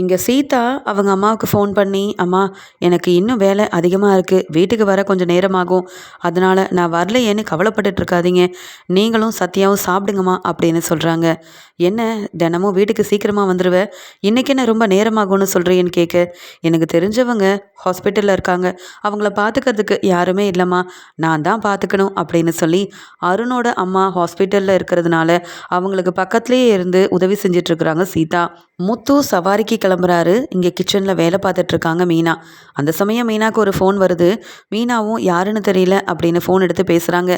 இங்கே சீதா அவங்க அம்மாவுக்கு ஃபோன் பண்ணி அம்மா எனக்கு இன்னும் வேலை அதிகமாக இருக்குது வீட்டுக்கு வர கொஞ்சம் நேரமாகும். அதனால் நான் வரலையேன்னு கவலைப்பட்டுட்டு இருக்காதீங்க. நீங்களும் சத்யாவும் சாப்பிடுங்கம்மா அப்படின்னு சொல்கிறாங்க என்ன தினமும் வீட்டுக்கு சீக்கிரமாக வந்துடுவேன் இன்றைக்கி என்ன ரொம்ப நேரமாகும்னு சொல்கிறேன்னு கேட்க எனக்கு தெரிஞ்சவங்க ஹாஸ்பிட்டலில் இருக்காங்க. அவங்கள பார்த்துக்கிறதுக்கு யாருமே இல்லைம்மா. நான் தான் பார்த்துக்கணும் அப்படின்னு சொல்லி அருணோட அம்மா ஹாஸ்பிட்டலில் இருக்கிறதுனால அவங்களுக்கு பக்கத்துலேயே இருந்து உதவி செஞ்சிட்ருக்குறாங்க சீதா. முத்து சவாரிக்கு கிளம்புறாரு. இங்கே கிச்சனில் வேலை பார்த்துட்ருக்காங்க மீனா. அந்த சமயம் மீனாவுக்கு ஒரு ஃபோன் வருது. மீனாவும் யாருன்னு தெரியல அப்படின்னு ஃபோன் எடுத்து பேசுகிறாங்க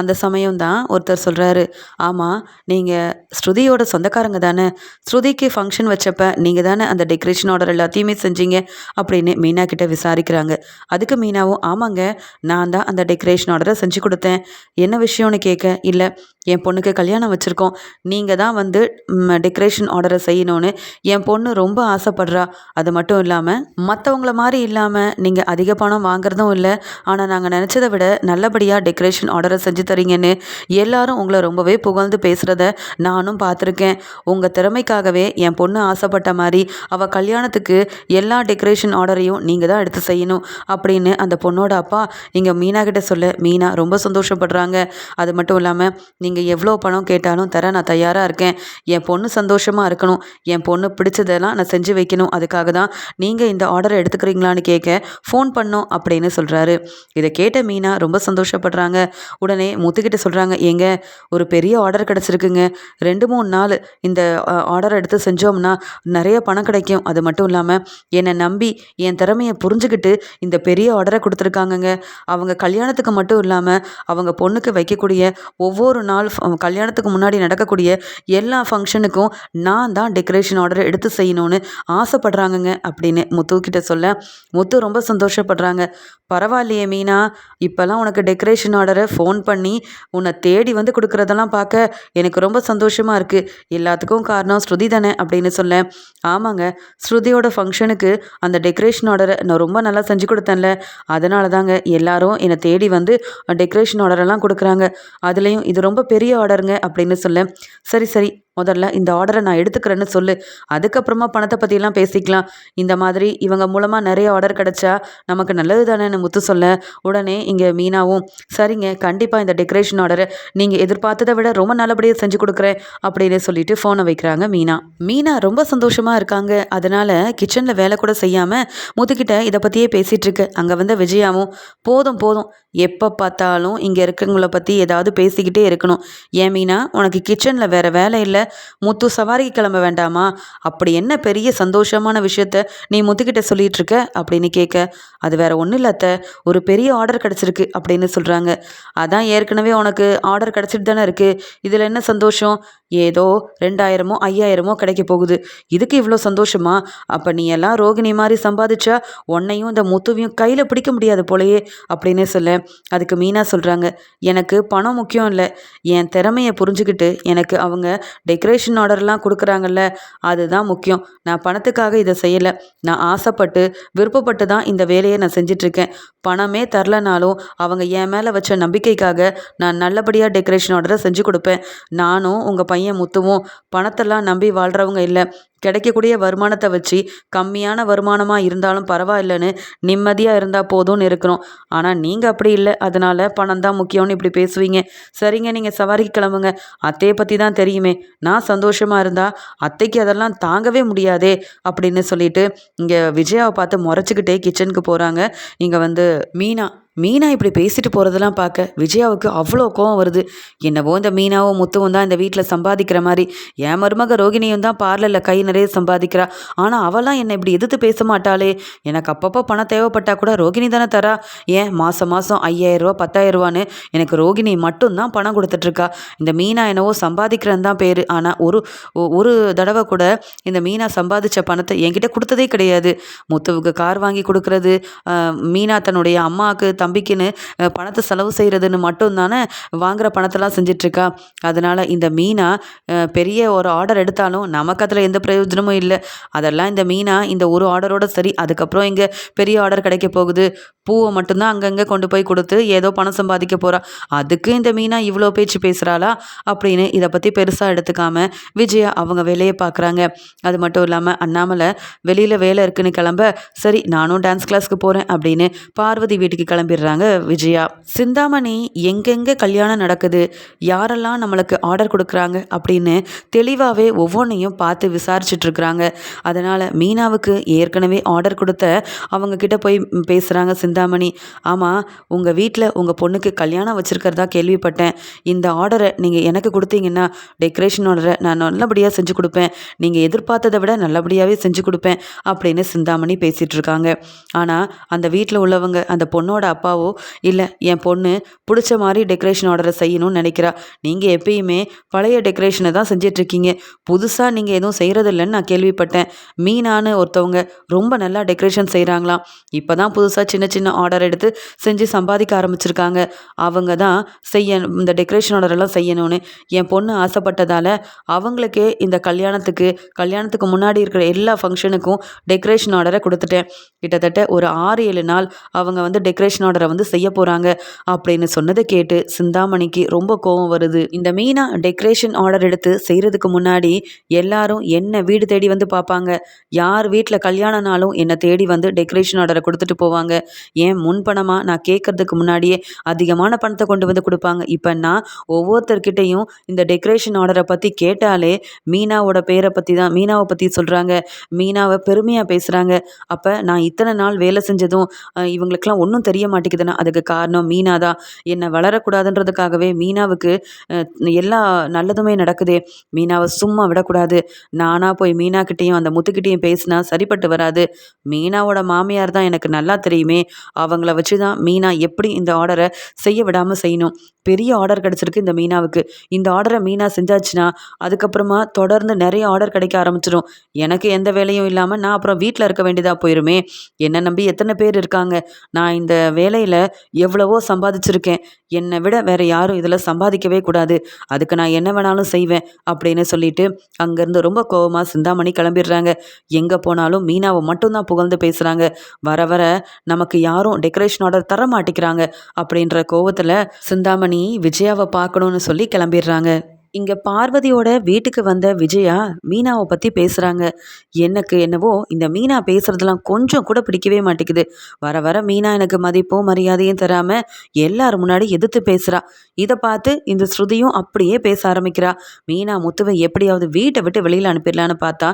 அந்த சமயம் தான் ஒருத்தர் சொல்கிறாரு ஆமாம் நீங்கள் ஸ்ருதியோட சொந்தக்காரங்க தானே. ஸ்ருதிக்கு ஃபங்க்ஷன் வச்சப்ப நீங்கள் தானே அந்த டெக்கரேஷன் ஆர்டர் எல்லாத்தையுமே செஞ்சீங்க அப்படின்னு மீனா கிட்ட விசாரிக்கிறாங்க. அதுக்கு மீனாவும் ஆமாங்க நான் தான் அந்த டெக்கரேஷன் ஆர்டரை செஞ்சு கொடுத்தேன். என்ன விஷயம்னு கேட்க இல்லை என் பொண்ணுக்கு கல்யாணம் வச்சுருக்கோம். நீங்கள் தான் வந்து டெக்கரேஷன் ஆர்டரை செய்யணும்னு. என் பொண்ணு ரொம்ப ஆசைப்படுறா. அது மட்டும் இல்லாமல் மற்றவங்கள மாதிரி இல்லாமல் நீங்கள் அதிக பணம் வாங்குறதும் இல்லை. ஆனால் நாங்கள் நினச்சதை விட நல்லபடியாக டெக்கரேஷன் ஆர்டரை செஞ்சு தரீங்கன்னு எல்லாரும் உங்களை ரொம்பவே புகழ்ந்து பேசுகிறத நானும் பார்த்துருக்கேன் உங்கள் திறமைக்காகவே என் பொண்ணு ஆசைப்பட்ட மாதிரி அவள் கல்யாணத்துக்கு எல்லா டெக்கரேஷன் ஆர்டரையும் நீங்கள் தான் எடுத்து செய்யணும் அப்படின்னு அந்த பொண்ணோட அப்பா இங்கே மீனா கிட்ட சொல்ல மீனா ரொம்ப சந்தோஷப்படுறாங்க. அது மட்டும் இல்லாமல் நீங்கள் எவ்வளோ பணம் கேட்டாலும் தர நான் தயாராக இருக்கேன். என் பொண்ணு சந்தோஷமாக இருக்கணும். என் பொண்ணு பிடிச்சதெல்லாம் நான் செஞ்சு செஞ்சு வைக்கணும். அதுக்காக தான் நீங்கள் இந்த ஆர்டரை எடுத்துக்கிறீங்களான்னு கேட்க ஃபோன் பண்ணோம் அப்படின்னு சொல்கிறாரு இதை கேட்ட மீனா ரொம்ப சந்தோஷப்படுறாங்க. உடனே முத்துக்கிட்ட சொல்கிறாங்க ஏங்க ஒரு பெரிய ஆர்டர் கிடச்சிருக்குங்க. ரெண்டு மூணு நாள் இந்த ஆர்டர் எடுத்து செஞ்சோம்னா நிறைய பணம் கிடைக்கும். அது மட்டும் இல்லாமல் என்னை நம்பி என் திறமையை புரிஞ்சுக்கிட்டு இந்த பெரிய ஆர்டரை கொடுத்துருக்காங்கங்க. அவங்க கல்யாணத்துக்கு மட்டும் இல்லாமல் அவங்க பொண்ணுக்கு வைக்கக்கூடிய ஒவ்வொரு நாள் கல்யாணத்துக்கு முன்னாடி நடக்கக்கூடிய எல்லா ஃபங்க்ஷனுக்கும் நான் தான் டெக்கரேஷன் ஆர்டர் எடுத்து செய்யணும்னு ஆசைப்படுறாங்கங்க அப்படின்னு முத்துக்கிட்ட சொல்ல முத்து ரொம்ப சந்தோஷப்படுறாங்க. பரவாயில்லையே மீனா இப்போல்லாம் உனக்கு டெக்கரேஷன் ஆர்டரை ஃபோன் பண்ணி உன்னை தேடி வந்து கொடுக்குறதெல்லாம் பார்க்க எனக்கு ரொம்ப சந்தோஷமாக இருக்குது எல்லாத்துக்கும் காரணம் ஸ்ருதி தானே? அப்படின்னு சொல்ல ஆமாங்க. ஸ்ருதியோட ஃபங்க்ஷனுக்கு அந்த டெக்கரேஷன் ஆர்டரை நான் ரொம்ப நல்லா செஞ்சு கொடுத்தேன்ல. அதனால தாங்க எல்லாரும் என்னை தேடி வந்து டெக்கரேஷன் ஆர்டரெல்லாம் கொடுக்குறாங்க. அதுலேயும் இது ரொம்ப பெரிய ஆர்டருங்க அப்படின்னு சொல்ல சரி சரி. முதல்ல இந்த ஆர்டரை நான் எடுத்துக்கிறேன்னு சொல்லு. அதுக்கப்புறமா பணத்தை பற்றிலாம் பேசிக்கலாம். இந்த மாதிரி இவங்க மூலமாக நிறைய ஆர்டர் கிடச்சா நமக்கு நல்லது தானேன்னு முத்து சொல்ல. உடனே இங்கே மீனாவும் சரிங்க கண்டிப்பாக இந்த டெக்கரேஷன் ஆர்டரை நீங்கள் எதிர்பார்த்ததை விட ரொம்ப நல்லபடியாக செஞ்சு கொடுக்குறேன் அப்படின்னு சொல்லிட்டு ஃபோனை வைக்கிறாங்க மீனா. மீனா ரொம்ப சந்தோஷமாக இருக்காங்க. அதனால் கிச்சனில் வேலை கூட செய்யாமல் முத்துக்கிட்ட இதை பற்றியே பேசிகிட்டு இருக்கு. அங்கே வந்த விஜயாவும் போதும் போதும். எப்போ பார்த்தாலும் இங்கே இருக்கிறவங்கள பற்றி ஏதாவது பேசிக்கிட்டே இருக்கணும். ஏன் மீனா உனக்கு கிச்சனில் வேறு வேலை இல்லை. முத்து சவாரிக்கு கிளம்ப வேண்டாமா? அப்படி என்ன பெரிய சந்தோஷமான விஷயத்த நீ முத்துக்கிட்ட சொல்லிட்டு இருக்க அப்படின்னு கேட்க அது வேற ஒன்றும் இல்லாத ஒரு பெரிய ஆர்டர் கிடச்சிருக்கு அப்படின்னு சொல்கிறாங்க அதான் ஏற்கனவே உனக்கு ஆர்டர் கிடச்சிட்டு தானே இருக்குது இதில் என்ன சந்தோஷம்? ஏதோ ரெண்டாயிரமோ ஐயாயிரமோ கிடைக்க போகுது. இதுக்கு இவ்வளோ சந்தோஷமா? அப்போ நீ எல்லாம் ரோகிணி மாதிரி சம்பாதிச்சா உன்னையும் இந்த முத்துவையும் கையில் பிடிக்க முடியாது போலயே அப்படின்னே சொல்ல. அதுக்கு மீனா சொல்கிறாங்க எனக்கு பணம் முக்கியம் இல்லை. என் திறமையை புரிஞ்சுக்கிட்டு எனக்கு அவங்க டெக்கரேஷன் ஆர்டர்லாம் கொடுக்குறாங்கல்ல அதுதான் முக்கியம். நான் பணத்துக்காக இதை செய்யலை. நான் ஆசைப்பட்டு விருப்பப்பட்டு தான் இந்த வேலையை நான் செஞ்சிட்ருக்கேன். பணமே தரலனாலும் அவங்க என் மேலே வச்ச நம்பிக்கைக்காக நான் நல்லபடியாக டெக்கரேஷன் ஆர்டரை செஞ்சு கொடுப்பேன். நானும் உங்கள் பையன் முத்துவும் பணத்தெல்லாம் நம்பி வாழ்கிறவங்க இல்லை. கிடைக்கக்கூடிய வருமானத்தை வச்சு கம்மியான வருமானமாக இருந்தாலும் பரவாயில்லைன்னு நிம்மதியாக இருந்தால் போதும்னு இருக்கிறோம். ஆனால் நீங்கள் அப்படி இல்லை. அதனால் பணம் தான் முக்கியம்னு இப்படி பேசுவீங்க. சரிங்க நீங்கள் சவாரிக்கு கிளம்புங்க. அத்தையை பற்றி தான் தெரியுமே. நான் சந்தோஷமாக இருந்தால் அத்தைக்கு அதெல்லாம் தாங்கவே முடியாதே அப்படின்னு சொல்லிட்டு இங்கே விஜயாவை பார்த்து முறைச்சிக்கிட்டே கிச்சனுக்கு போகிறாங்க இங்கே வந்து மீனா. மீனா இப்படி பேசிட்டு போகிறதெல்லாம் பார்க்க விஜயாவுக்கு அவ்வளோ கோவம் வருது. என்னவோ இந்த மீனாவும் முத்துவும் தான் இந்த வீட்டில் சம்பாதிக்கிற மாதிரி. என் மருமக ரோகிணியும் தான் பார்லரில் கை நிறைய சம்பாதிக்கிறா. ஆனால் அவளாம் என்னை இப்படி எதிர்த்து பேச மாட்டாளே. எனக்கு அப்பப்போ பணம் தேவைப்பட்டால் கூட ரோகிணி தானே தரா? ஏன் மாதம் மாதம் ஐயாயிரரூவா பத்தாயிரரூவான்னு எனக்கு ரோகிணி மட்டும்தான் பணம் கொடுத்துட்ருக்கா இந்த மீனா என்னவோ சம்பாதிக்கிறன்னு தான் பேர். ஆனால் ஒரு ஒரு தடவை கூட இந்த மீனா சம்பாதிச்ச பணத்தை என்கிட்ட கொடுத்ததே கிடையாது. முத்துவுக்கு கார் வாங்கி கொடுக்குறது மீனா தன்னுடைய அம்மாவுக்கு தம்பிக்குன்னு பணத்தை செலவு செய்கிறதுன்னு மட்டும் தானே வாங்குகிற பணத்தெல்லாம் செஞ்சிட்ருக்கா? அதனால் இந்த மீனா பெரிய ஒரு ஆர்டர் எடுத்தாலும் நமக்கு அதில் எந்த பிரயோஜனமும் இல்லை. அதெல்லாம் இந்த மீனா இந்த ஒரு ஆர்டரோட சரி அதுக்கப்புறம் இங்கே பெரிய ஆர்டர் கிடைக்க போகுது. பூவை மட்டும்தான் அங்கங்கே கொண்டு போய் கொடுத்து ஏதோ பணம் சம்பாதிக்க போகிறா அதுக்கு இந்த மீனா இவ்வளோ பேச்சு பேசுகிறாளா அப்படின்னு இதை பற்றி பெருசாக எடுத்துக்காம விஜயா அவங்க வேலையை பார்க்குறாங்க அது மட்டும் இல்லாமல் அண்ணாமலை வெளியில் வேலை இருக்குன்னு கிளம்ப. சரி நானும் டான்ஸ் கிளாஸ்க்கு போகிறேன் அப்படின்னு பார்வதி வீட்டுக்கு கிளம்பிடுறாங்க விஜயா. சிந்தாமணி எங்கெங்கே கல்யாணம் நடக்குது? யாரெல்லாம் நம்மளுக்கு ஆர்டர் கொடுக்குறாங்க? அப்படின்னு தெளிவாகவே ஒவ்வொன்றையும் பார்த்து விசாரிச்சிட்ருக்குறாங்க. அதனால் மீனாவுக்கு ஏற்கனவே ஆர்டர் கொடுத்த அவங்க கிட்ட போய் பேசுகிறாங்க சிந்தாமணி. ஆமாம் உங்கள் வீட்டில் உங்கள் பொண்ணுக்கு கல்யாணம் வச்சுருக்கிறதா கேள்விப்பட்டேன். இந்த ஆர்டரை நீங்கள் எனக்கு கொடுத்தீங்கன்னா டெக்கரேஷன் ஆர்டரை நான் நல்லபடியாக செஞ்சு கொடுப்பேன். நீங்கள் எதிர்பார்த்ததை விட நல்லபடியாகவே செஞ்சு கொடுப்பேன். அப்படின்னு சிந்தாமணி பேசிகிட்ருக்காங்க ஆனால் அந்த வீட்டில் உள்ளவங்க அந்த பொண்ணோட அப்பாவோ இல்லை என் பொண்ணு பிடிச்ச மாதிரி டெக்கரேஷன் ஆர்டரை செய்யணும்னு நினைக்கிறா. நீங்கள் எப்பயுமே பழைய டெக்கரேஷனை தான் செஞ்சிட்ருக்கீங்க. புதுசாக நீங்கள் எதுவும் செய்கிறதில்லன்னு நான் கேள்விப்பட்டேன். மீனான்னு ஒருத்தவங்க ரொம்ப நல்லா டெக்கரேஷன் செய்கிறாங்களாம் இப்போ தான் புதுசாக சின்ன சின்ன ஆர்டர் எடுத்து செஞ்சு சம்பாதிக்க ஆரம்பிச்சிருக்காங்க. அவங்க தான் செய்ய இந்த டெக்கரேஷன் ஆர்டரெல்லாம் செய்யணும்னு. என் பொண்ணு ஆசைப்பட்டதால் அவங்களுக்கே இந்த கல்யாணத்துக்கு கல்யாணத்துக்கு முன்னாடி இருக்கிற எல்லா ஃபங்க்ஷனுக்கும் டெக்கரேஷன் ஆர்டரை கொடுத்துட்டேன். கிட்டத்தட்ட ஒரு ஆறு ஏழு நாள் அவங்க வந்து டெக்கரேஷன் ஆர்டரை வந்து செய்ய போகிறாங்க அப்படின்னு சொன்னதை கேட்டு சிந்தாமணிக்கு ரொம்ப கோவம் வருது. இந்த மீனா டெக்கரேஷன் ஆர்டர் எடுத்து செய்கிறதுக்கு முன்னாடி எல்லாரும் என்ன வீடு தேடி வந்து பார்ப்பாங்க? யார் வீட்டில் கல்யாணம்னாலும் என்னை தேடி வந்து டெக்கரேஷன் ஆர்டரை கொடுத்துட்டு போவாங்க. ஏன் முன்பணமாக நான் கேட்கறதுக்கு முன்னாடியே அதிகமான பணத்தை கொண்டு வந்து கொடுப்பாங்க. இப்போ நான் ஒவ்வொருத்தர்கிட்டையும் இந்த டெக்கரேஷன் ஆர்டரை பற்றி கேட்டாலே மீனாவோட பேரை பற்றி தான் மீனாவை பற்றி சொல்கிறாங்க மீனாவை பெருமையாக பேசுகிறாங்க அப்போ நான் இத்தனை நாள் வேலை செஞ்சதும் இவங்களுக்கெல்லாம் ஒன்றும் தெரிய மாட்டேன் மாட்டேங்குதுன்னா அதுக்கு காரணம் மீனா தான் என்னை வளரக்கூடாதுன்றதுக்காகவே மீனாவுக்கு எல்லா நல்லதுமே நடக்குதே. மீனாவை சும்மா விடக்கூடாது. நானாக போய் மீனாக்கிட்டேயும் அந்த முத்துக்கிட்டேயும் பேசினா சரிப்பட்டு வராது. மீனாவோட மாமியார் தான் எனக்கு நல்லா தெரியுமே. அவங்கள வச்சு தான் மீனா எப்படி இந்த ஆர்டரை செய்ய விடாமல் செய்யணும். பெரிய ஆர்டர் கிடச்சிருக்கு இந்த மீனாவுக்கு. இந்த ஆர்டரை மீனா செஞ்சாச்சுன்னா அதுக்கப்புறமா தொடர்ந்து நிறைய ஆர்டர் கிடைக்க ஆரம்பிச்சிடும் எனக்கு எந்த வேலையும் இல்லாமல் நான் அப்புறம் வீட்டில் இருக்க வேண்டியதாக போயிருமே. என்னை நம்பி எத்தனை பேர் இருக்காங்க? நான் இந்த வேலையில் எவ்வளவோ சம்பாதிச்சிருக்கேன். என்னை விட வேற யாரும் இதில் சம்பாதிக்கவே கூடாது. அதுக்கு நான் என்ன வேணாலும் செய்வேன் அப்படின்னு சொல்லிட்டு அங்கேருந்து ரொம்ப கோவமாக சிந்தாமணி கிளம்பிடுறாங்க. எங்கே போனாலும் மீனாவை மட்டும்தான் புகழ்ந்து பேசுகிறாங்க வர வர நமக்கு யாரும் டெக்கரேஷன் ஆர்டர் தர மாட்டேங்கிறாங்க அப்படின்ற கோவத்தில் சிந்தாமணி விஜயாவை பார்க்கணும்னு சொல்லி கிளம்பிடுறாங்க. இங்கே பார்வதியோட வீட்டுக்கு வந்த விஜயா மீனாவை பற்றி பேசுகிறாங்க எனக்கு என்னவோ இந்த மீனா பேசுகிறதெல்லாம் கொஞ்சம் கூட பிடிக்கவே மாட்டேங்குது. வர வர மீனா எனக்கு மதிப்பும் மரியாதையும் தராமல் எல்லார் முன்னாடி எதிர்த்து பேசுகிறா இதை பார்த்து இந்த ஸ்ருதியும் அப்படியே பேச ஆரம்பிக்கிறா. மீனா முத்துவை எப்படியாவது வீட்டை விட்டு வெளியில் அனுப்பிடலான்னு பார்த்தா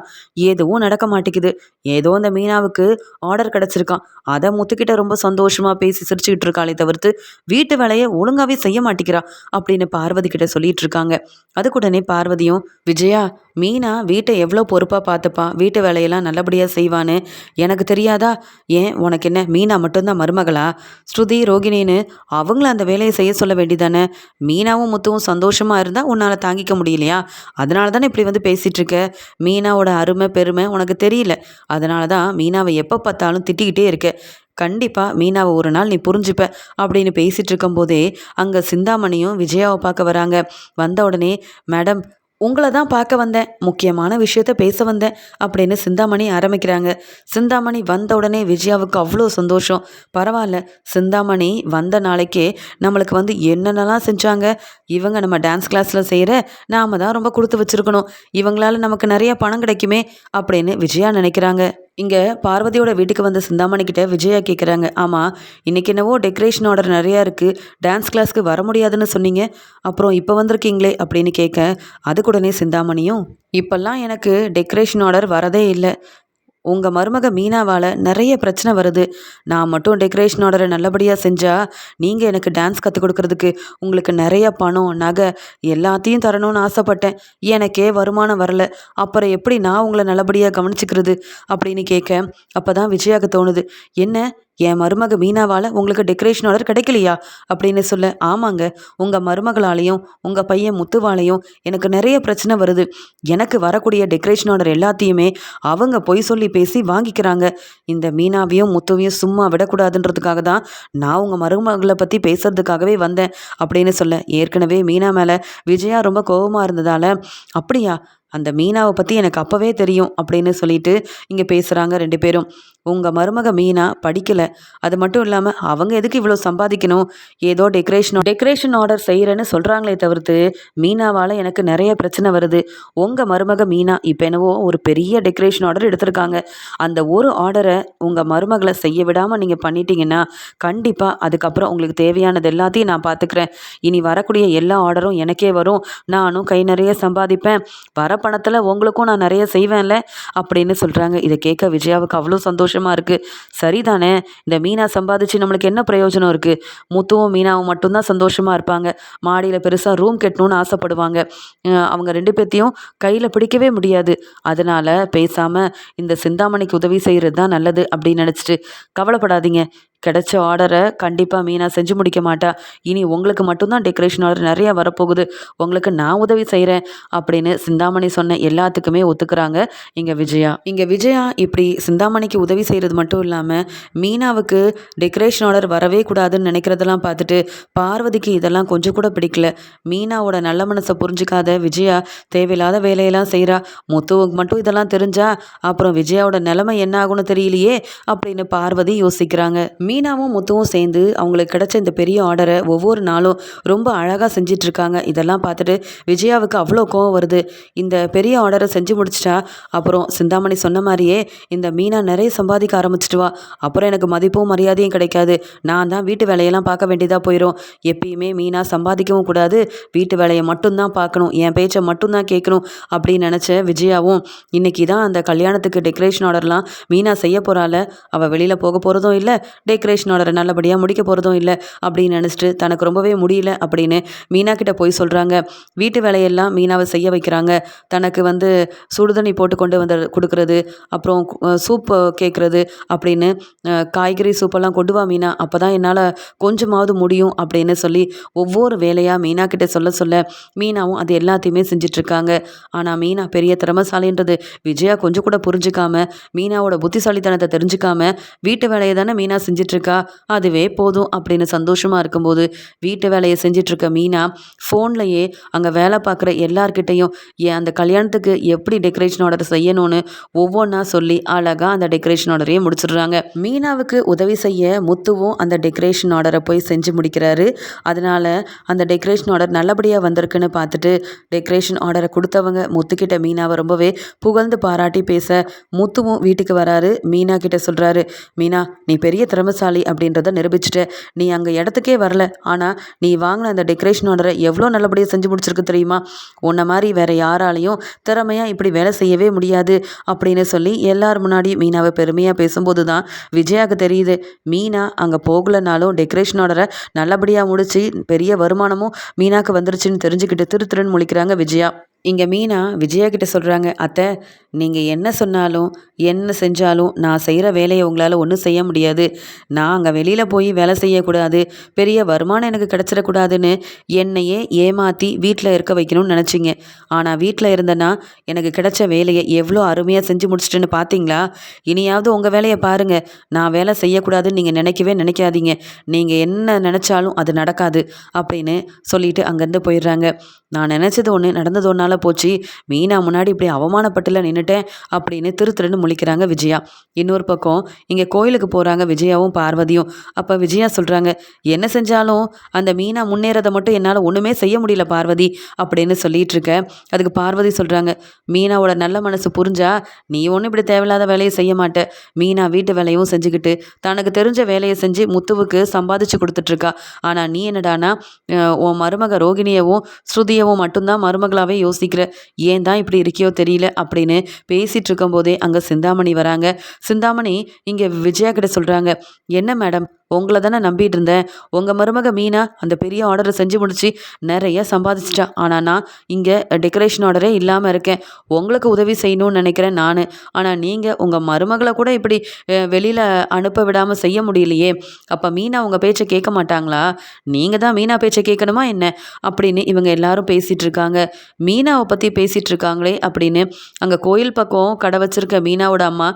எதுவும் நடக்க மாட்டேங்குது. ஏதோ அந்த மீனாவுக்கு ஆர்டர் கிடச்சிருக்கான். அதை முத்துக்கிட்ட ரொம்ப சந்தோஷமாக பேசி சிரிச்சுக்கிட்டு இருக்காளே தவிர்த்து வீட்டு வேலையை ஒழுங்காகவே செய்ய மாட்டேங்கிறா அப்படின்னு பார்வதி கிட்ட சொல்லிட்டு இருக்காங்க. அதுக்குடனே பார்வதியும் விஜயா மீனா வீட்டை எவ்வளோ பொறுப்பாக பார்த்துப்பா வீட்டு வேலையெல்லாம் நல்லபடியாக செய்வான்னு எனக்கு தெரியாதா? ஏன்? உனக்கு என்ன மீனா மட்டும்தான் மருமகளா? ஸ்ருதி ரோகிணின்னு அவங்கள அந்த வேலையை செய்ய சொல்ல வேண்டியதானே மீனாவும் முத்துவும் சந்தோஷமாக இருந்தால் உன்னால் தாங்கிக்க முடியலையா? அதனால தானே இப்படி வந்து பேசிகிட்டு இருக்க மீனாவோட அருமை பெருமை உனக்கு தெரியல. அதனால தான் மீனாவை எப்போ பார்த்தாலும் திட்டிக்கிட்டே இருக்க. கண்டிப்பாக மீனாவை ஒரு நாள் நீ புரிஞ்சுப்ப அப்படின்னு பேசிகிட்டு இருக்கும்போதே அங்கே சிந்தாமணியும் விஜயாவை பார்க்க வராங்க. வந்த உடனே மேடம் உங்களை தான் பார்க்க வந்தேன். முக்கியமான விஷயத்த பேச வந்தேன் அப்படின்னு சிந்தாமணி ஆரம்பிக்கிறாங்க. சிந்தாமணி வந்த உடனே விஜயாவுக்கு அவ்வளோ சந்தோஷம். பரவாயில்ல சிந்தாமணி வந்த நாளைக்கே நம்மளுக்கு வந்து என்னென்னலாம் செஞ்சாங்க? இவங்க நம்ம டான்ஸ் கிளாஸில் செய்கிற நாம தான் ரொம்ப கொடுத்து வச்சுருக்கணும். இவங்களால நமக்கு நிறைய பணம் கிடைக்குமே அப்படின்னு விஜயா நினைக்கிறாங்க. இங்கே பார்வதியோட வீட்டுக்கு வந்த சிந்தாமணிக்கிட்ட விஜயா கேட்குறாங்க ஆமாம் இன்றைக்கி என்னவோ டெக்கரேஷன் ஆர்டர் நிறையா இருக்குது டான்ஸ் கிளாஸ்க்கு வர முடியாதுன்னு சொன்னீங்க. அப்புறம் இப்போ வந்திருக்கீங்களே அப்படின்னு கேட்க அதுக்குடனே சிந்தாமணியும் இப்போல்லாம் எனக்கு டெக்கரேஷன் ஆர்டர் வரதே இல்லை. உங்கள் மருமக மீனாவால் நிறைய பிரச்சனை வருது. நான் மட்டும் டெக்கரேஷன் ஆர்டரை நல்லபடியாக செஞ்சால் நீங்கள் எனக்கு டான்ஸ் கற்றுக் கொடுக்கறதுக்கு உங்களுக்கு நிறைய பணம் நகை எல்லாத்தையும் தரணும்னு ஆசைப்பட்டேன். எனக்கே வருமானம் வரல. அப்புறம் எப்படி நான் உங்களை நல்லபடியாக கவனிச்சுக்கிறது அப்படின்னு கேட்க அப்போ தான் விஜயாவுக்கு தோணுது. என்ன? என் மருமக மீனாவால் உங்களுக்கு டெக்கரேஷன் ஆர்டர் கிடைக்கலையா? அப்படின்னு சொல்ல ஆமாங்க. உங்கள் மருமகளாலையும் உங்கள் பையன் முத்துவாலையும் எனக்கு நிறைய பிரச்சனை வருது. எனக்கு வரக்கூடிய டெக்கரேஷன் ஆர்டர் எல்லாத்தையுமே அவங்க பொய் சொல்லி பேசி வாங்கிக்கிறாங்க. இந்த மீனாவையும் முத்துவையும் சும்மா விடக்கூடாதுன்றதுக்காக தான் நான் உங்கள் மருமகளை பற்றி பேசுறதுக்காகவே வந்தேன் அப்படின்னு சொல்ல ஏற்கனவே மீனா மேலே விஜயா ரொம்ப கோபமாக இருந்ததால் அப்படியா? அந்த மீனாவை பற்றி எனக்கு அப்போவே தெரியும் அப்படின்னு சொல்லிட்டு இங்கே பேசுகிறாங்க ரெண்டு பேரும். உங்கள் மருமக மீனா படிக்கலை. அது மட்டும் இல்லாமல் அவங்க எதுக்கு இவ்வளோ சம்பாதிக்கணும்? ஏதோ டெக்கரேஷன் டெக்கரேஷன் ஆர்டர் செய்கிறேன்னு சொல்கிறாங்களே தவிர்த்து மீனாவால் எனக்கு நிறைய பிரச்சனை வருது. உங்கள் மருமக மீனா இப்போ என்னவோ ஒரு பெரிய டெக்கரேஷன் ஆர்டர் எடுத்திருக்காங்க. அந்த ஒரு ஆர்டரை உங்கள் மருமகளை செய்ய விடாமல் நீங்கள் பண்ணிட்டீங்கன்னா கண்டிப்பாக அதுக்கப்புறம் உங்களுக்கு தேவையானது எல்லாத்தையும் நான் பார்த்துக்கிறேன் இனி வரக்கூடிய எல்லா ஆர்டரும் எனக்கே வரும். நானும் கை நிறைய சம்பாதிப்பேன். வர பணத்தில் உங்களுக்கும் நான் நிறைய செய்வேன்ல அப்படின்னு சொல்கிறாங்க இதை கேட்க விஜயாவுக்கு அவ்வளோ சந்தோஷமாக இருக்குது சரிதானே? இந்த மீனா சம்பாதிச்சு நம்மளுக்கு என்ன பிரயோஜனம் இருக்குது முத்துவும் மீனாவும் மட்டும்தான் சந்தோஷமாக இருப்பாங்க. மாடியில் பெருசாக ரூம் கட்டணும்னு ஆசைப்படுவாங்க. அவங்க ரெண்டு பேர்த்தையும் கையில் பிடிக்கவே முடியாது. அதனால் பேசாமல் இந்த சிந்தாமணிக்கு உதவி செய்கிறது தான் நல்லது அப்படின்னு நினச்சிட்டு கவலைப்படாதீங்க. கிடைச்ச ஆர்டரை கண்டிப்பாக மீனா செஞ்சு முடிக்க மாட்டா. இனி உங்களுக்கு மட்டும்தான் டெக்கரேஷன் ஆர்டர் நிறையா வரப்போகுது. உங்களுக்கு நான் உதவி செய்கிறேன் அப்படின்னு சிந்தாமணி சொன்ன எல்லாத்துக்குமே ஒத்துக்கிறாங்க. இங்கே விஜயா. இங்கே விஜயா இப்படி சிந்தாமணிக்கு உதவி செய்கிறது மட்டும் இல்லாமல் மீனாவுக்கு டெக்கரேஷன் ஆர்டர் வரவே கூடாதுன்னு நினைக்கிறதெல்லாம் பார்த்துட்டு பார்வதிக்கு இதெல்லாம் கொஞ்சம் கூட பிடிக்கல. மீனாவோட நல்ல மனசை புரிஞ்சுக்காத விஜயா தேவையில்லாத வேலையெல்லாம் செய்கிறா முத்துவுக்கு மட்டும் இதெல்லாம் தெரிஞ்சா அப்புறம் விஜயாவோட நிலைமை என்ன ஆகும்னு தெரியலையே அப்படின்னு பார்வதி யோசிக்கிறாங்க. மீனாவும் முத்துவும் சேர்ந்து அவங்களுக்கு கிடைச்ச இந்த பெரிய ஆர்டரை ஒவ்வொரு நாளும் ரொம்ப அழகாக செஞ்சிட்ருக்காங்க. இதெல்லாம் பார்த்துட்டு விஜயாவுக்கு அவ்வளோ கோவம் வருது. இந்த பெரிய ஆர்டரை செஞ்சு முடிச்சிட்டா அப்புறம் சிந்தாமணி சொன்ன மாதிரியே இந்த மீனா நிறைய சம்பாதிக்க ஆரம்பிச்சிட்டுவா அப்புறம் எனக்கு மதிப்பும் மரியாதையும் கிடைக்காது. நான் தான் வீட்டு வேலையெல்லாம் பார்க்க வேண்டியதாக போயிடும் எப்பயுமே மீனா சம்பாதிக்கவும் கூடாது. வீட்டு வேலையை மட்டும்தான் பார்க்கணும். என் பேச்சை மட்டும்தான் கேட்கணும் அப்படின்னு நினச்ச விஜயாவும் இன்னைக்கு தான் அந்த கல்யாணத்துக்கு டெக்கரேஷன் ஆர்டர்லாம் மீனா செய்ய போகிறாள் அவள் வெளியில் போக போகிறதும் இல்லை. டெக்கரேஷன் ஆர்டரை நல்லபடியாக முடிக்க போகிறதும் இல்லை அப்படின்னு நினச்சிட்டு தனக்கு ரொம்பவே முடியல அப்படின்னு மீனா கிட்ட போய் சொல்கிறாங்க வீட்டு வேலையெல்லாம் மீனாவை செய்ய வைக்கிறாங்க. தனக்கு வந்து சுடுதண்ணி போட்டு கொண்டு வந்து கொடுக்குறது அப்புறம் சூப் கேட்குறது அப்படின்னு காய்கறி சூப்பெல்லாம் கொண்டு வா மீனா அப்போ தான் என்னால் கொஞ்சமாவது முடியும் அப்படின்னு சொல்லி ஒவ்வொரு வேலையாக மீனா கிட்ட சொல்ல சொல்ல மீனாவும் அது எல்லாத்தையுமே செஞ்சிட்ருக்காங்க. ஆனால் மீனா பெரிய திறமசாலின்றது. விஜயா கொஞ்சம் கூட புரிஞ்சுக்காம மீனாவோட புத்திசாலித்தனத்தை தெரிஞ்சுக்காம வீட்டு வேலையை தானே மீனா செஞ்சு செஞ்சிட்ருக்கா அதுவே போதும். அப்படின்னு சந்தோஷமாக இருக்கும்போது வீட்டு வேலையை செஞ்சிட்ருக்க மீனா ஃபோன்லையே அங்கே வேலை பார்க்குற எல்லார்கிட்டேயும் ஏன் அந்த கல்யாணத்துக்கு எப்படி டெக்கரேஷன் ஆர்டர் செய்யணும்னு? ஒவ்வொன்றா சொல்லி அழகாக அந்த டெக்கரேஷன் ஆர்டரையே முடிச்சிடுறாங்க. மீனாவுக்கு உதவி செய்ய முத்துவும் அந்த டெக்கரேஷன் ஆர்டரை போய் செஞ்சு முடிக்கிறாரு. அதனால் அந்த டெக்கரேஷன் ஆர்டர் நல்லபடியாக வந்திருக்குன்னு பார்த்துட்டு டெக்கரேஷன் ஆர்டரை கொடுத்தவங்க முத்துக்கிட்ட மீனாவை ரொம்பவே புகழ்ந்து பாராட்டி பேச முத்துவும் வீட்டுக்கு வராரு. மீனா கிட்ட சொல்கிறாரு மீனா நீ பெரிய திறமை திறமசாலி அப்படின்றத நிரூபிச்சுட்டு நீ அங்கே இடத்துக்கே வரல. ஆனால் நீ வாங்கின அந்த டெக்கரேஷன் ஆர்டரை எவ்வளோ நல்லபடியாக செஞ்சு முடிச்சிருக்கு தெரியுமா? உன்னை மாதிரி வேறு யாராலையும் திறமையாக இப்படி வேலை செய்யவே முடியாது. அப்படின்னு சொல்லி எல்லார் முன்னாடியும் மீனாவை பெருமையாக பேசும்போது தான் விஜயாவுக்கு தெரியுது மீனா அங்கே போகலனாலும் டெக்கரேஷன் ஆர்டரை நல்லபடியாக முடித்து பெரிய வருமானமும் மீனாக்கு வந்துருச்சுன்னு தெரிஞ்சுக்கிட்டு திரு திருன்னு முழிக்கிறாங்க விஜயா. இங்கே மீனா விஜயா கிட்ட சொல்கிறாங்க அத்தை நீங்கள் என்ன சொன்னாலும் என்ன செஞ்சாலும் நான் செய்கிற வேலையை உங்களால் ஒன்றும் செய்ய முடியாது. நான் அங்கே வெளியில் போய் வேலை செய்யக்கூடாது. பெரிய வருமானம் எனக்கு கிடச்சிடக்கூடாதுன்னு என்னையே ஏமாற்றி வீட்டில் இருக்க வைக்கணும்னு நினச்சிங்க. ஆனால் வீட்டில் இருந்தேன்னா எனக்கு கிடைச்ச வேலையை எவ்வளோ அருமையாக செஞ்சு முடிச்சிட்டுன்னு பார்த்தீங்களா இனியாவது உங்கள் வேலையை பாருங்கள் நான் வேலை செய்யக்கூடாதுன்னு நீங்கள் நினைக்கவே நினைக்காதீங்க. நீங்கள் என்ன நினச்சாலும் அது நடக்காது அப்படின்னு சொல்லிட்டு அங்கேருந்து போயிடுறாங்க. நான் நினச்சது ஒன்று நடந்தது ஒன்றால் போச்சு. மீனா முன்னாடி இப்படி அவமானப்பட்டுல நின்றுட்டேன் அப்படின்னு திரு திருன்னு முழிக்கிறாங்க விஜயா. இன்னொரு பக்கம் இங்கே கோயிலுக்கு போகிறாங்க விஜயாவும் பார்வதியும். அப்போ விஜயா சொல்கிறாங்க என்ன செஞ்சாலும் அந்த மீனா முன்னேறதை மட்டும் என்னால் ஒன்றுமே செய்ய முடியல பார்வதி அப்படின்னு சொல்லிட்டு இருக்க. அதுக்கு பார்வதி சொல்கிறாங்க மீனாவோட நல்ல மனசு புரிஞ்சா நீ ஒன்றும் இப்படி தேவையில்லாத வேலையை செய்ய மாட்ட. மீனா வீட்டு வேலையும் செஞ்சுக்கிட்டு தனக்கு தெரிஞ்ச வேலையை செஞ்சு முத்துவுக்கு சம்பாதிச்சு கொடுத்துட்ருக்கா ஆனால் நீ என்னடானா உன் மருமக ரோகிணியவும் ஸ்ருதியவும் மட்டும்தான் மருமகளாகவே யோசிக்கிற ஏன் தான் இப்படி இருக்கியோ தெரியல அப்படின்னு பேசிகிட்டு இருக்கும்போதே அங்கே சிந்தாமணி வராங்க. சிந்தாமணி இங்கே விஜயா கிட்ட சொல்கிறாங்க என்ன மேடம் உங்களை தானே நம்பிட்டு இருந்தேன். உங்கள் மருமக மீனா அந்த பெரிய ஆர்டரை செஞ்சு முடிச்சு நிறைய சம்பாதிச்சிட்டா. ஆனால் நான் இங்கே டெக்கரேஷன் ஆர்டரே இல்லாமல் இருக்கேன். உங்களுக்கு உதவி செய்யணும்னு நினைக்கிறேன் நான். ஆனால் நீங்கள் உங்கள் மருமகளை கூட இப்படி வெளியில் அனுப்ப விடாமல் செய்ய முடியலையே. அப்போ மீனா உங்கள் பேச்சை கேட்க மாட்டாங்களா? நீங்கள் தான் மீனா பேச்சை கேட்கணுமா என்ன? அப்படின்னு இவங்க எல்லாரும் பேசிகிட்டு இருக்காங்க. மீனாவை பற்றி பேசிகிட்டு இருக்காங்களே அப்படின்னு அங்கே கோயில் பக்கம் கடை வச்சிருக்க மீனாவோட அம்மா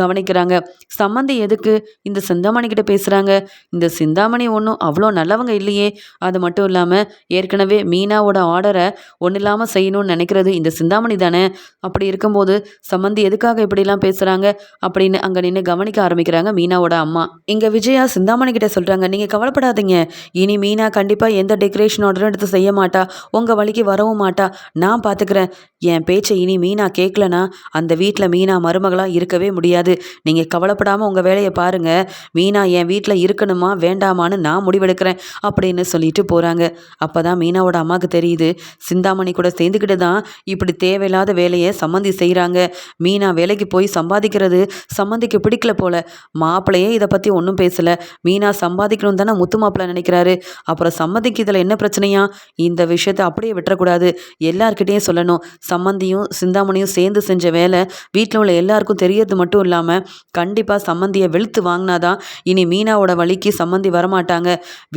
கவனிக்கிறாங்க. சம்மந்தி எதுக்கு இந்த சிந்தாமணிக்கிட்ட பேசுகிறாங்க இந்த சிந்தாமணி ஒன்றும் அவ்வளோ நல்லவங்க இல்லையே. அது மட்டும் இல்லாமல் ஏற்கனவே மீனாவோட ஆர்டரை ஒன்றும் இல்லாமல் செய்யணும்னு நினைக்கிறது இந்த சிந்தாமணி தானே. அப்படி இருக்கும்போது சம்மந்தி எதுக்காக இப்படிலாம் பேசுகிறாங்க அப்படின்னு அங்கே நின்று கவனிக்க ஆரம்பிக்கிறாங்க மீனாவோட அம்மா. இங்கே விஜயா சிந்தாமணி கிட்ட சொல்கிறாங்க நீங்கள் கவலைப்படாதீங்க. இனி மீனா கண்டிப்பாக எந்த டெக்கரேஷன் ஆர்டரும் எடுத்து செய்ய மாட்டா. உங்கள் வழிக்கு வரவும் மாட்டா. நான் பார்த்துக்கிறேன் என் பேச்சை இனி மீனா கேட்கலனா அந்த வீட்டில் மீனா மருமகளாக இருக்கவே முடியாது. நீங்கள் கவலைப்படாமல் உங்கள் வேலையை பாருங்கள் மீனா என் வீட்டில் இருக்கணுமா வேண்டாமான்னு நான் முடிவெடுக்கிறேன் அப்படின்னு சொல்லிட்டு போகிறாங்க அப்போ தான் மீனாவோட அம்மாவுக்கு தெரியுது. சிந்தாமணி கூட சேர்ந்துக்கிட்டு தான் இப்படி தேவையில்லாத வேலையை சம்மந்தி செய்கிறாங்க மீனா வேலைக்கு போய் சம்பாதிக்கிறது சம்மந்திக்கு பிடிக்கல போல. மாப்பிள்ளையே இதை பற்றி ஒன்றும் பேசலை. மீனா சம்பாதிக்கணும் தானே முத்து மாப்பிள்ளை நினைக்கிறாரு. அப்புறம் சம்மந்திக்கு இதில் என்ன பிரச்சனையா? இந்த விஷயத்தை அப்படியே விட்டுறக்கூடாது. எல்லார்கிட்டேயும் சொல்லணும். சம்மந்தியும் சிந்தாமணியும் சேர்ந்து செஞ்ச வேலை வீட்டில் உள்ள எல்லாருக்கும் தெரியறது மட்டும் இல்லாமல் கண்டிப்பாக சம்மந்தியை வெளுத்து வாங்கினாதான் இனி மீனாவோட வழிக்கு சம்மந்தி வரமாட்டாங்க.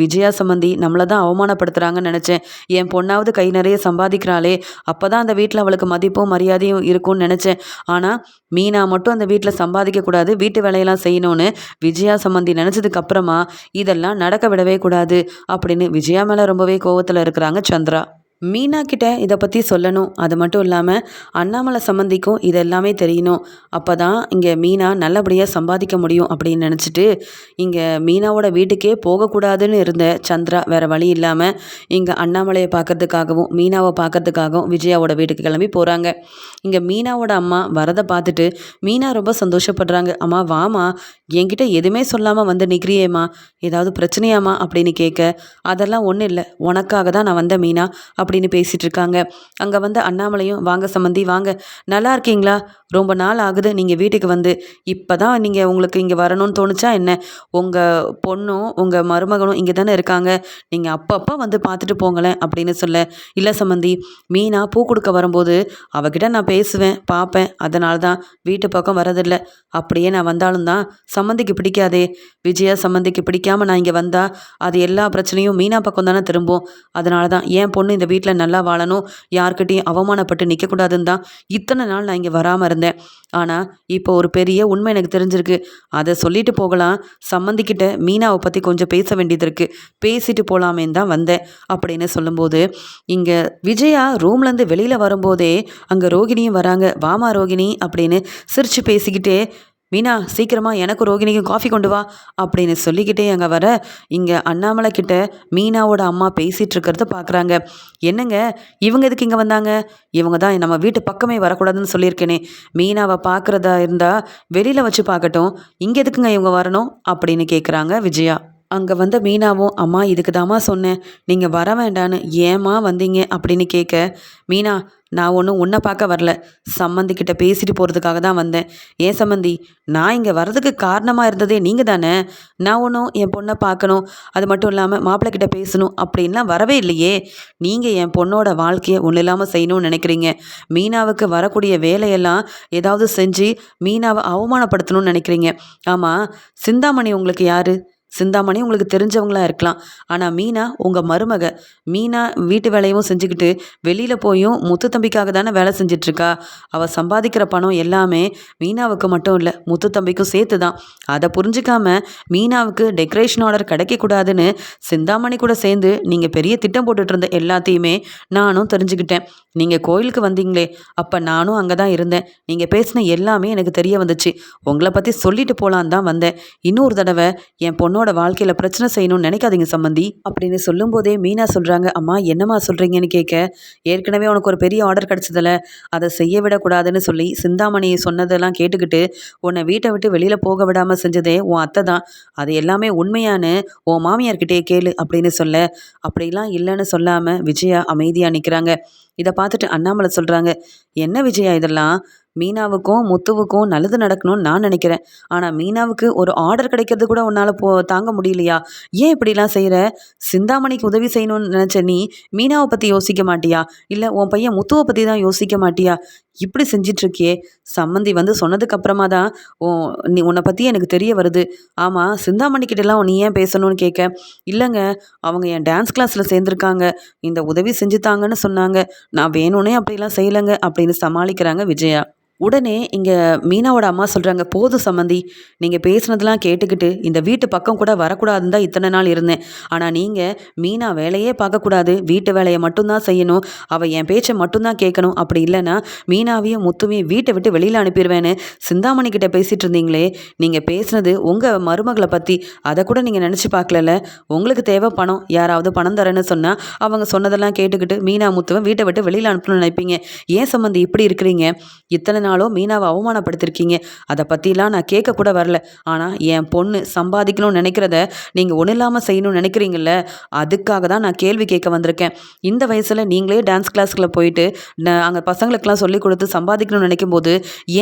விஜயா சம்மந்தி நம்மளை தான் அவமானப்படுத்துகிறாங்கன்னு நினச்சேன். என் பொண்ணாவது கை நிறைய சம்பாதிக்கிறாளே. அப்போ தான் அந்த வீட்டில் அவளுக்கு மதிப்பும் மரியாதையும் இருக்கும்னு நினச்சேன். ஆனால் மீனா மட்டும் அந்த வீட்டில் சம்பாதிக்கக்கூடாது வீட்டு வேலையெல்லாம் செய்யணும்னு விஜயா சம்மந்தி நினச்சதுக்கு அப்புறமா இதெல்லாம் நடக்க விடவே கூடாது அப்படின்னு விஜயா மேலே ரொம்பவே கோவத்தில் இருக்கிறாங்க சந்திரா. மீனா கிட்ட இதை பற்றி சொல்லணும். அது மட்டும் இல்லாமல் அண்ணாமலை சம்மந்திக்கும் இது எல்லாமே தெரியணும். அப்போ தான் இங்கே மீனா நல்லபடியாக சம்பாதிக்க முடியும் அப்படின்னு நினச்சிட்டு இங்கே மீனாவோட வீட்டுக்கே போகக்கூடாதுன்னு இருந்த சந்திரா வேறு வழி இல்லாமல் இங்கே அண்ணாமலையை பார்க்கறதுக்காகவும் மீனாவை பார்க்கறதுக்காகவும் விஜயாவோட வீட்டுக்கு கிளம்பி போகிறாங்க இங்கே மீனாவோட அம்மா வரதை பார்த்துட்டு மீனா ரொம்ப சந்தோஷப்படுறாங்க. அம்மா வாமா என்கிட்ட எதுவுமே சொல்லாமல் வந்து நிற்கிறியேம்மா ஏதாவது பிரச்சனையாம்மா? அப்படின்னு கேட்க அதெல்லாம் ஒன்றும் இல்லை. உனக்காக தான் நான் வந்த மீனா. அப்படி அப்படின்னு பேசிகிட்டு இருக்காங்க அங்கே வந்து அண்ணாமலையும் வாங்க சம்மந்தி வாங்க. நல்லா இருக்கீங்களா? ரொம்ப நாள் ஆகுது. நீங்கள் வீட்டுக்கு வந்து. இப்போ தான் நீங்கள் உங்களுக்கு இங்கே வரணும்னு தோணுச்சா என்ன? உங்கள் பொண்ணும் உங்கள் மருமகனும் இங்கே தானே இருக்காங்க. நீங்கள் அப்பப்போ வந்து பார்த்துட்டு போங்களேன் அப்படின்னு சொல்ல இல்லை சம்மந்தி மீனா பூ கொடுக்க வரும்போது அவகிட்ட நான் பேசுவேன் பார்ப்பேன். அதனால தான் வீட்டு பக்கம் வரதில்லை. அப்படியே நான் வந்தாலும் தான் சம்மந்திக்கு பிடிக்காதே. விஜயா சம்மந்திக்கு பிடிக்காம நான் இங்கே வந்தால் அது எல்லா பிரச்சனையும் மீனா பக்கம் தானே திரும்பும். அதனால தான் என் பொண்ணு இந்த வீட்டில் நல்லா வாழணும். யார்கிட்டையும் அவமானப்பட்டு நிற்கக்கூடாதுன்னு தான் இத்தனை நாள் நான் இங்கே வராமல் இருந்தேன். ஆனால் இப்போ ஒரு பெரிய உண்மை எனக்கு தெரிஞ்சிருக்கு. அதை சொல்லிட்டு போகலாம். சம்மந்திக்கிட்ட மீனாவை பற்றி கொஞ்சம் பேச வேண்டியது இருக்குது பேசிட்டு போகலாமேன்னு தான் வந்தேன். அப்படின்னு சொல்லும்போது இங்கே விஜயா ரூம்லேருந்து வெளியில் வரும்போதே அங்கே ரோகிணியும் வராங்க. வாமா ரோகிணி அப்படின்னு சிரித்து பேசிக்கிட்டே மீனா சீக்கிரமாக எனக்கு ரோகிணிக்கும் காஃபி கொண்டு வா அப்படின்னு சொல்லிக்கிட்டே அங்கே வர இங்கே அண்ணாமலை கிட்ட மீனாவோட அம்மா பேசிகிட்டு இருக்கிறத பார்க்குறாங்க என்னங்க? இவங்க எதுக்கு இங்கே வந்தாங்க? இவங்க தான் நம்ம வீட்டு பக்கமே வரக்கூடாதுன்னு சொல்லியிருக்கேனே. மீனாவை பார்க்குறதா இருந்தால் வெளியில் வச்சு பார்க்கட்டும். இங்கே எதுக்குங்க இவங்க வரணும்? அப்படின்னு கேட்குறாங்க விஜயா. அங்கே வந்த மீனாவும் அம்மா இதுக்கு தாம்மா சொன்னேன். நீங்கள் வர வேண்டான்னு ஏம்மா வந்தீங்க? அப்படின்னு கேட்க மீனா நான் ஒன்றும் உன்னை பார்க்க வரல. சம்மந்திக்கிட்ட பேசிட்டு போகிறதுக்காக தான் வந்தேன். ஏன் சம்மந்தி நான் இங்கே வர்றதுக்கு காரணமாக இருந்ததே நீங்கள் தானே? நான் ஒன்றும் என் பொண்ணை பார்க்கணும் அது மட்டும் இல்லாமல் மாப்பிள்ளைக்கிட்ட பேசணும் அப்படின்லாம் வரவே இல்லையே. நீங்கள் என் பொண்ணோட வாழ்க்கையை ஒன்றும் இல்லாமல் செய்யணும்னு நினைக்கிறீங்க. மீனாவுக்கு வரக்கூடிய வேலையெல்லாம் ஏதாவது செஞ்சு மீனாவை அவமானப்படுத்தணும்னு நினைக்கிறீங்க. ஆமாம் சிந்தாமணி உங்களுக்கு யார்? சிந்தாமணி உங்களுக்கு தெரிஞ்சவங்களாக இருக்கலாம். ஆனால் மீனா உங்கள் மருமக மீனா வீட்டு வேலையும் செஞ்சுக்கிட்டு வெளியில் போயும் முத்து தம்பிக்காக தானே வேலை செஞ்சிட்ருக்கா? அவள் சம்பாதிக்கிற பணம் எல்லாமே மீனாவுக்கு மட்டும் இல்லை முத்து தம்பிக்கும் சேர்த்து தான் அதை புரிஞ்சிக்காம மீனாவுக்கு டெக்கரேஷன் ஆர்டர் கிடைக்கக்கூடாதுன்னு சிந்தாமணி கூட சேர்ந்து நீங்கள் பெரிய திட்டம் போட்டுட்டு இருந்த எல்லாத்தையுமே நானும் தெரிஞ்சுக்கிட்டேன். நீங்கள் கோயிலுக்கு வந்தீங்களே அப்போ நானும் அங்கே தான் இருந்தேன். நீங்கள் பேசின எல்லாமே எனக்கு தெரிய வந்துச்சு. உங்களை பற்றி சொல்லிட்டு போகலான் தான் வந்தேன். இன்னொரு தடவை என் பொண்ணோட என்னோட வாழ்க்கையில் பிரச்சனை செய்யணும்னு நினைக்காதீங்க சம்மந்தி அப்படின்னு சொல்லும்போதே மீனா சொல்கிறாங்க அம்மா என்னம்மா சொல்கிறீங்கன்னு கேட்க ஏற்கனவே உனக்கு ஒரு பெரிய ஆர்டர் கிடச்சதில்ல அதை செய்ய விடக்கூடாதுன்னு சொல்லி சிந்தாமணி சொன்னதெல்லாம் கேட்டுக்கிட்டு உன்னை வீட்டை விட்டு வெளியில் போக விடாமல் செஞ்சதே உன் அத்தை தான். அது எல்லாமே உண்மையானு உன் மாமியார்கிட்டே கேளு அப்படின்னு சொல்ல அப்படிலாம் இல்லைன்னு சொல்லாமல் விஜயா அமைதியாக நிற்கிறாங்க இதை பார்த்துட்டு அண்ணாமலை சொல்கிறாங்க என்ன விஜயா இதெல்லாம்? மீனாவுக்கும் முத்துவுக்கும் நல்லது நடக்கணும்னு நான் நினைக்கிறேன். ஆனால் மீனாவுக்கு ஒரு ஆர்டர் கிடைக்கிறது கூட உன்னால் போ தாங்க முடியலையா? ஏன் இப்படிலாம் செய்கிற சிந்தாமணிக்கு உதவி செய்யணும்னு நினச்ச நீ மீனாவை பற்றி யோசிக்க மாட்டியா? இல்லை உன் பையன் முத்துவை பற்றி தான் யோசிக்க மாட்டியா? இப்படி செஞ்சிட்ருக்கியே. சம்மந்தி வந்து சொன்னதுக்கு அப்புறமா தான் ஓ நீ உன்னை பற்றி எனக்கு தெரிய வருது. ஆமாம் சிந்தாமணிக்கிட்டலாம் நீ ஏன் பேசணும்னு கேட்க? இல்லைங்க அவங்க என் டான்ஸ் கிளாஸில் சேர்ந்துருக்காங்க. இந்த உதவி செஞ்சுத்தாங்கன்னு சொன்னாங்க. நான் வேணும்னே அப்படிலாம் செய்யலைங்க அப்படின்னு சமாளிக்கிறாங்க விஜயா. உடனே இங்கே மீனாவோட அம்மா சொல்கிறாங்க போதும் சம்மந்தி நீங்கள் பேசுனதெல்லாம் கேட்டுக்கிட்டு இந்த வீட்டு பக்கம் கூட வரக்கூடாதுன்னு தான் இத்தனை நாள் இருந்தேன். ஆனால் நீங்கள் மீனா வேலையே பார்க்கக்கூடாது வீட்டு வேலையை மட்டும்தான் செய்யணும் அவள் என் பேச்சை மட்டும்தான் கேட்கணும். அப்படி இல்லைன்னா மீனாவையும் முத்துவையும் வீட்டை விட்டு வெளியில் அனுப்பிடுவேன்னு சிந்தாமணி கிட்ட பேசிகிட்டு இருந்தீங்களே நீங்கள் பேசுனது உங்கள் மருமகளை பற்றி அதை கூட நீங்கள் நினச்சி பார்க்கலல்ல? உங்களுக்கு தேவை பணம் யாராவது பணம் தரேன்னு சொன்னால் அவங்க சொன்னதெல்லாம் கேட்டுக்கிட்டு மீனா முத்துவன் வீட்டை விட்டு வெளியில் அனுப்பணும்னு நினைப்பீங்க. ஏன் சம்மந்தி இப்படி இருக்கிறீங்க? இத்தனை நாள் நாளும் மீனாவை அவமானப்படுத்திருக்கீங்க. அதை பற்றிலாம் நான் கேட்க கூட வரல. ஆனால் என் பொண்ணு சம்பாதிக்கணும்னு நினைக்கிறத நீங்கள் ஒன்றும் இல்லாமல் செய்யணும்னு நினைக்கிறீங்கள அதுக்காக தான் நான் கேள்வி கேட்க வந்திருக்கேன். இந்த வயசில் நீங்களே டான்ஸ் கிளாஸ்க்குள்ள போயிட்டு அங்கே பசங்களுக்கெல்லாம் சொல்லி கொடுத்து சம்பாதிக்கணும்னு நினைக்கும் போது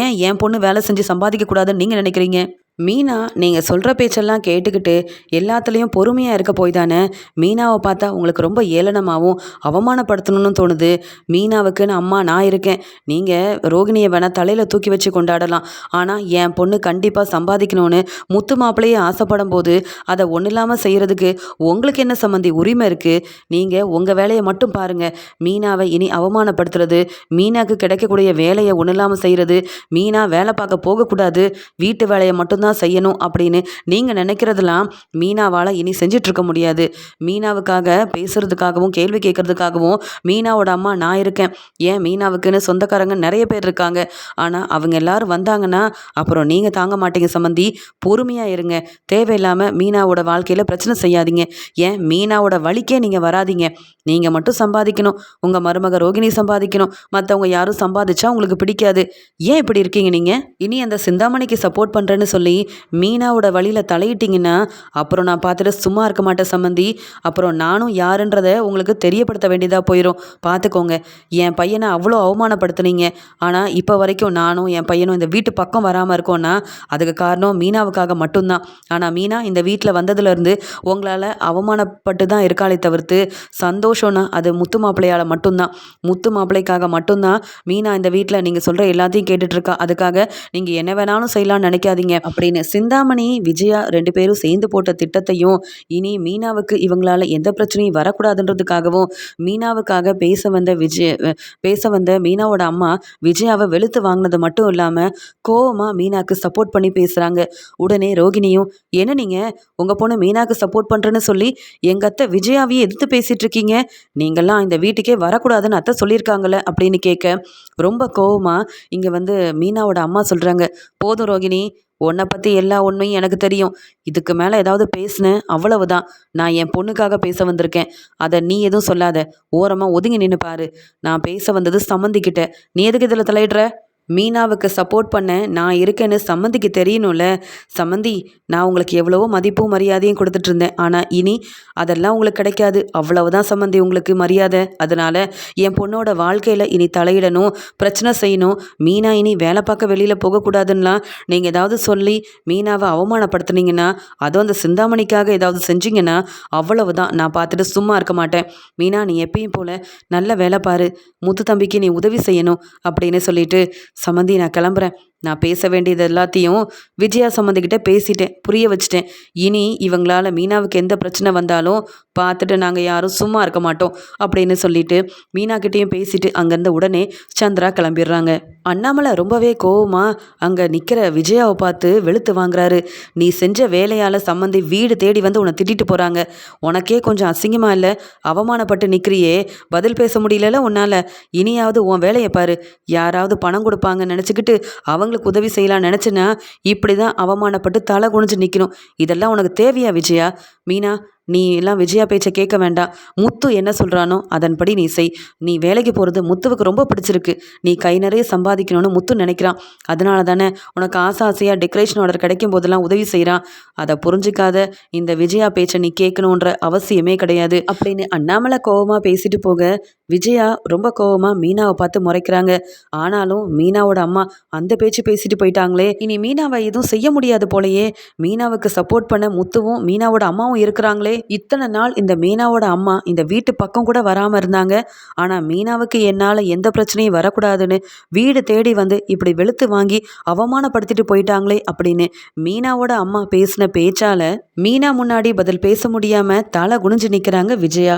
ஏன் என் பொண்ணு வேலை செஞ்சு சம்பாதிக்கக்கூடாதுன்னு நீங்கள் நினைக்கிறீங்க? மீனா நீங்கள் சொல்கிற பேச்செல்லாம் கேட்டுக்கிட்டு எல்லாத்துலேயும் பொறுமையாக இருக்க போய் தானே? மீனாவை பார்த்தா உங்களுக்கு ரொம்ப ஏளனமாகவும் அவமானப்படுத்தணும்னு தோணுது. மீனாவுக்குன்னு அம்மா நான் இருக்கேன். நீங்கள் ரோகிணியை வேணால் தலையில் தூக்கி வச்சு கொண்டாடலாம். ஆனால் என் பொண்ணு கண்டிப்பாக சம்பாதிக்கணும்னு முத்து மாப்பிள்ளையே ஆசைப்படும் போது அதை ஒன்றும் இல்லாமல் செய்கிறதுக்கு உங்களுக்கு என்ன சம்மந்தி உரிமை இருக்குது நீங்கள் உங்கள் வேலையை மட்டும் பாருங்கள் மீனாவை இனி அவமானப்படுத்துறது மீனாவுக்கு கிடைக்கக்கூடிய வேலையை ஒன்றும் இல்லாமல் செய்கிறது மீனா வேலை பார்க்க போகக்கூடாது வீட்டு வேலையை மட்டும்தான் செய்யணும் அப்படின்னு நீங்கள் நினைக்கிறதெல்லாம் மீனாவால் இனி செஞ்சிட்ருக்க முடியாது. மீனாவுக்காக பேசுகிறதுக்காகவும் கேள்வி கேட்குறதுக்காகவும் மீனாவோட அம்மா நான் இருக்கேன். ஏன் மீனாவுக்குன்னு சொந்தக்காரங்க நிறைய பேர் இருக்காங்க. ஆனால் அவங்க எல்லாரும் வந்தாங்கன்னா அப்புறம் நீங்கள் தாங்க மாட்டீங்க சம்மந்தி பொறுமையாக இருங்க. தேவையில்லாமல் மீனாவோட வாழ்க்கையில் பிரச்சனை செய்யாதீங்க. ஏன்? மீனாவோட வழிக்கே நீங்கள் வராதீங்க. நீங்கள் மட்டும் சம்பாதிக்கணும். உங்கள் மருமக ரோகிணி சம்பாதிக்கணும். மற்றவங்க யாரும் சம்பாதிச்சா உங்களுக்கு பிடிக்காது. ஏன் இப்படி இருக்கீங்க நீங்கள் இனி அந்த சிந்தாமணிக்கு சப்போர்ட் பண்ணுறேன்னு சொல்லி மீனாவோட வழியில் தலையிட்டிங்கன்னா அப்புறம் நான் பார்த்துட்டு சும்மா இருக்க மாட்டேன் சம்மந்தி அப்புறம் நானும் யாருன்றதை உங்களுக்கு தெரியப்படுத்த வேண்டியதாக போயிடும் பார்த்துக்கோங்க. என் பையனை அவ்வளோ அவமானப்படுத்துனீங்க. ஆனால் இப்போ வரைக்கும் நானும் என் பையனும் இந்த வீட்டு பக்கம் வராமல் இருக்கோன்னா அதுக்கு காரணம் மீனாவுக்காக மட்டும்தான். ஆனால் மீனா இந்த வீட்டில் வந்ததுலேருந்து உங்களால் அவமானப்பட்டு தான் இருக்காளே தவிர்த்து சந்தோஷம்னா அது முத்து மாப்பிள்ளையால் மட்டும்தான். முத்து மாப்பிள்ளைக்காக மட்டும்தான் மீனா இந்த வீட்டில் நீங்கள் சொல்கிற எல்லாத்தையும் கேட்டுட்ருக்கா அதுக்காக நீங்கள் என்ன வேணாலும் செய்யலாம்னு நினைக்காதீங்க. அப்படின்னு சிந்தாமணி விஜயா ரெண்டு பேரும் சேர்ந்து போட்ட திட்டத்தையும் இனி மீனாவுக்கு இவங்களால எந்த பிரச்சனையும் வரக்கூடாதுன்றதுக்காகவும் மீனாவுக்காக பேச வந்த விஜய பேச வந்த மீனாவோட அம்மா விஜயாவை வெளுத்து வாங்கினது மட்டும் இல்லாமல் கோவமாக மீனாக்கு சப்போர்ட் பண்ணி பேசுகிறாங்க உடனே ரோகிணியும் என்ன நீங்கள் உங்கள் பொண்ணு மீனாக்கு சப்போர்ட் பண்ணுறேன்னு சொல்லி எங்கள் அத்தை விஜயாவையே எதிர்த்து பேசிகிட்டு இருக்கீங்க. நீங்கள்லாம் இந்த வீட்டுக்கே வரக்கூடாதுன்னு அத்தை சொல்லியிருக்காங்களே அப்படின்னு கேட்க ரொம்ப கோவமாக இங்கே வந்து மீனாவோட அம்மா சொல்கிறாங்க போதும் ரோகிணி உன்னை பற்றி எல்லா உண்மையும் எனக்கு தெரியும். இதுக்கு மேலே ஏதாவது பேசினேன் அவ்வளவுதான். நான் என் பொண்ணுக்காக பேச வந்திருக்கேன். அதை நீ எதுவும் சொல்லாத. ஓரமாக ஒதுங்கி நின்று பாரு. நான் பேச வந்தது சம்மந்திக்கிட்ட. நீ எதுக்கு இதில் தலையிடுற? மீனாவுக்கு சப்போர்ட் பண்ண நான் இருக்கேன்னு சம்மந்திக்கு தெரியணும்ல. சம்மந்தி நான் உங்களுக்கு எவ்வளவோ மதிப்பும் மரியாதையும் கொடுத்துட்டு இருந்தேன் ஆனால் இனி அதெல்லாம் உங்களுக்கு கிடைக்காது. அவ்வளவுதான் சம்மந்தி உங்களுக்கு மரியாதை. அதனால் என் பொண்ணோட வாழ்க்கையில் இனி தலையிடணும் பிரச்சனை செய்யணும். மீனா இனி வேலை பார்க்க வெளியில் போகக்கூடாதுன்னெலாம் நீங்கள் ஏதாவது சொல்லி மீனாவை அவமானப்படுத்துனீங்கன்னா அதுவும் அந்த சிந்தாமணிக்காக ஏதாவது செஞ்சீங்கன்னா அவ்வளவுதான். நான் பார்த்துட்டு சும்மா இருக்க மாட்டேன். மீனா நீ எப்பயும் போல் நல்ல வேலை பாரு. முத்து தம்பிக்கு நீ உதவி செய்யணும் அப்படின்னு சொல்லிட்டு சம்மந்தி நான் கிளம்புறேன் நான் பேச வேண்டியது எல்லாத்தையும் விஜயா சம்மந்திக்கிட்ட பேசிட்டேன் புரிய வச்சுட்டேன். இனி இவங்களால மீனாவுக்கு எந்த பிரச்சனை வந்தாலும் பார்த்துட்டு நாங்கள் யாரும் சும்மா இருக்க மாட்டோம் அப்படின்னு சொல்லிட்டு மீனாக்கிட்டேயும் பேசிட்டு அங்கேருந்து உடனே சந்திரா கிளம்பிடுறாங்க. அண்ணாமலை ரொம்பவே கோவமா அங்கே நிற்கிற விஜயாவை பார்த்து வெளுத்து வாங்குறாரு. நீ செஞ்ச வேலையால் சம்மந்தி வீடு தேடி வந்து உன்னை திட்டிட்டு போகிறாங்க உனக்கே கொஞ்சம் அசிங்கமாக இல்லை? அவமானப்பட்டு நிற்கிறியே பதில் பேச முடியல உன்னால்? இனியாவது உன் வேலையை பாரு. யாராவது பணம் கொடுப்பாங்கன்னு நினச்சிக்கிட்டு அவங்க அவங்களுக்கு உதவி செய்யலாம்னு நினச்சேன்னா இப்படி தான் அவமானப்பட்டு தலை குனிஞ்சு நிற்கணும் இதெல்லாம் உனக்கு தேவையா விஜயா? மீனா நீ எல்லாம் விஜயா பேச்சை கேட்க வேண்டாம். முத்து என்ன சொல்கிறானோ அதன்படி நீ செய். நீ வேலைக்கு போகிறது முத்துவுக்கு ரொம்ப பிடிச்சிருக்கு. நீ கை நிறைய சம்பாதிக்கணும்னு முத்து நினைக்கிறான். அதனால தானே உனக்கு ஆசை ஆசையாக டெக்கரேஷன் ஆர்டர் கிடைக்கும் போதெல்லாம் உதவி செய்கிறான் அதை புரிஞ்சிக்காத இந்த விஜயா பேச்சை நீ கேட்கணுன்ற அவசியமே கிடையாது. அப்படின்னு அண்ணாமலை கோபமாக பேசிட்டு போக விஜயா ரொம்ப கோவமாக மீனாவை பார்த்து முறைக்கிறாங்க. ஆனாலும் மீனாவோட அம்மா அந்த பேச்சு பேசிட்டு போயிட்டாங்களே. இனி மீனாவை எதுவும் செய்ய முடியாது போலயே. மீனாவுக்கு சப்போர்ட் பண்ண முத்துவும் மீனாவோட அம்மாவும் இருக்கிறாங்களே. இத்தனை நாள் இந்த மீனாவோட அம்மா இந்த வீட்டு பக்கம் கூட வராமல் இருந்தாங்க. ஆனால் மீனாவுக்கு என்னால் எந்த பிரச்சனையும் வரக்கூடாதுன்னு வீடு தேடி வந்து இப்படி வெளுத்து வாங்கி அவமானப்படுத்திட்டு போயிட்டாங்களே அப்படின்னு மீனாவோட அம்மா பேசின பேச்சால மீனா முன்னாடி பதில் பேச முடியாம தலை குனிஞ்சு நிற்கிறாங்க விஜயா.